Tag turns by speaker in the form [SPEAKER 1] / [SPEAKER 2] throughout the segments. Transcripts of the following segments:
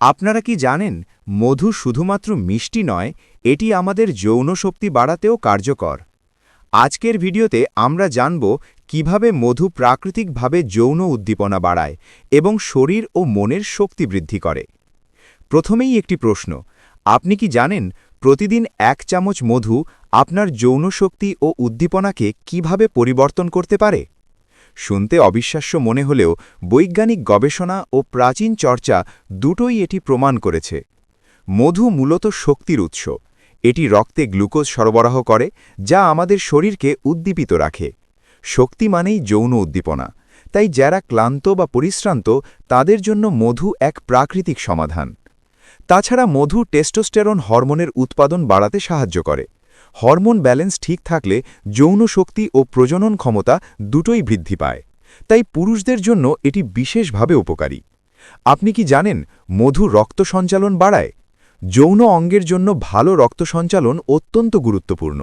[SPEAKER 1] আপনারা কি জানেন, মধু শুধুমাত্র মিষ্টি নয়, এটি আমাদের যৌন শক্তি বাড়াতেও কার্যকর। আজকের ভিডিওতে আমরা জানব কীভাবে মধু প্রাকৃতিকভাবে যৌন উদ্দীপনা বাড়ায় এবং শরীর ও মনের শক্তি বৃদ্ধি করে। প্রথমেই একটি প্রশ্ন, আপনি কি জানেন প্রতিদিন এক চামচ মধু আপনার যৌন শক্তি ও উদ্দীপনাকে কীভাবে পরিবর্তন করতে পারে? শুনতে অবিশ্বাস্য মনে হলেও বৈজ্ঞানিক গবেষণা ও প্রাচীন চর্চা দুটোই এটি প্রমাণ করেছে। মধু মূলত শক্তির উৎস। এটি রক্তে গ্লুকোজ সরবরাহ করে, যা আমাদের শরীরকে উদ্দীপিত রাখে। শক্তি মানেই যৌন উদ্দীপনা। তাই যারা ক্লান্ত বা পরিশ্রান্ত, তাদের জন্য মধু এক প্রাকৃতিক সমাধান। তাছাড়া মধু টেস্টোস্টেরন হরমোনের উৎপাদন বাড়াতে সাহায্য করে। হরমোন ব্যালেন্স ঠিক থাকলে যৌন শক্তি ও প্রজনন ক্ষমতা দুটোই বৃদ্ধি পায়। তাই পুরুষদের জন্য এটি বিশেষভাবে উপকারী। আপনি কি জানেন মধু রক্ত সঞ্চালন বাড়ায়? যৌন অঙ্গের জন্য ভালো রক্ত সঞ্চালন অত্যন্ত গুরুত্বপূর্ণ।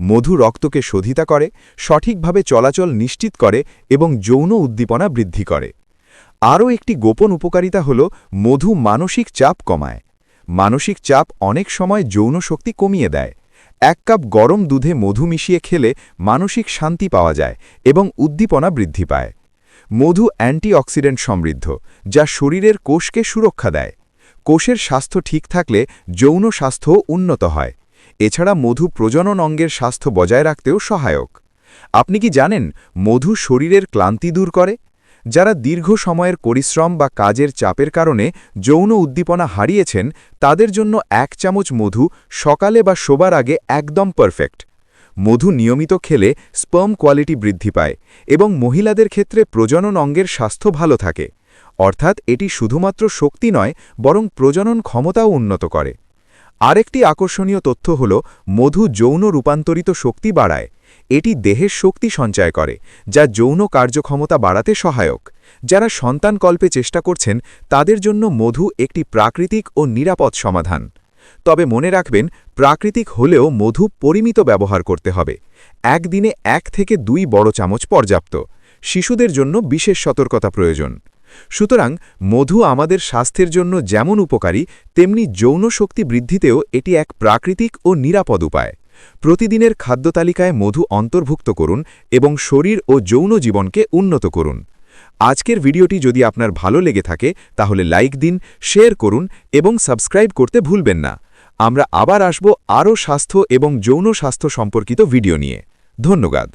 [SPEAKER 1] মধু রক্তকে শোধিতা করে, সঠিকভাবে চলাচল নিশ্চিত করে এবং যৌন উদ্দীপনা বৃদ্ধি করে। আরও একটি গোপন উপকারিতা হল মধু মানসিক চাপ কমায়। মানসিক চাপ অনেক সময় যৌন শক্তি কমিয়ে দেয়। এক কাপ গরম দুধে মধু মিশিয়ে খেলে মানসিক শান্তি পাওয়া যায় এবং উদ্দীপনা বৃদ্ধি পায়। মধু অ্যান্টিঅক্সিডেন্ট সমৃদ্ধ, যা শরীরের কোষকে সুরক্ষা দেয়। কোষের স্বাস্থ্য ঠিক থাকলে যৌন স্বাস্থ্যও উন্নত হয়। এছাড়া মধু প্রজনন অঙ্গের স্বাস্থ্য বজায় রাখতেও সহায়ক। আপনি কি জানেন মধু শরীরের ক্লান্তি দূর করে? যারা দীর্ঘ সময়ের পরিশ্রম বা কাজের চাপের কারণে যৌন উদ্দীপনা হারিয়েছেন, তাদের জন্য এক চামচ মধু সকালে বা শোবার আগে একদম পারফেক্ট। মধু নিয়মিত খেলে স্পার্ম কোয়ালিটি বৃদ্ধি পায় এবং মহিলাদের ক্ষেত্রে প্রজনন অঙ্গের স্বাস্থ্য ভালো থাকে। অর্থাৎ এটি শুধুমাত্র শক্তি নয়, বরং প্রজনন ক্ষমতাও উন্নত করে। আরেকটি আকর্ষণীয় তথ্য হল, মধু যৌন রূপান্তরিত শক্তি বাড়ায়। এটি দেহের শক্তি সঞ্চয় করে, যা যৌন কার্যক্ষমতা বাড়াতে সহায়ক। যারা সন্তান কল্পে চেষ্টা করছেন, তাদের জন্য মধু একটি প্রাকৃতিক ও নিরাপদ সমাধান। তবে মনে রাখবেন, প্রাকৃতিক হলেও মধু পরিমিত ব্যবহার করতে হবে। একদিনে এক থেকে দুই বড় চামচ পর্যাপ্ত। শিশুদের জন্য বিশেষ সতর্কতা প্রয়োজন। সুতরাং মধু আমাদের স্বাস্থ্যের জন্য যেমন উপকারী, তেমনি যৌন শক্তি বৃদ্ধিতেও এটি এক প্রাকৃতিক ও নিরাপদ উপায়। প্রতিদিনের খাদ্য তালিকায় মধু অন্তর্ভুক্ত করুন এবং শরীর ও যৌন জীবনকে উন্নত করুন। আজকের ভিডিওটি যদি আপনার ভালো লেগে থাকে, তাহলে লাইক দিন, শেয়ার করুন এবং সাবস্ক্রাইব করতে ভুলবেন না। আমরা আবার আসব আরও স্বাস্থ্য এবং যৌন স্বাস্থ্য সম্পর্কিত ভিডিও নিয়ে। ধন্যবাদ।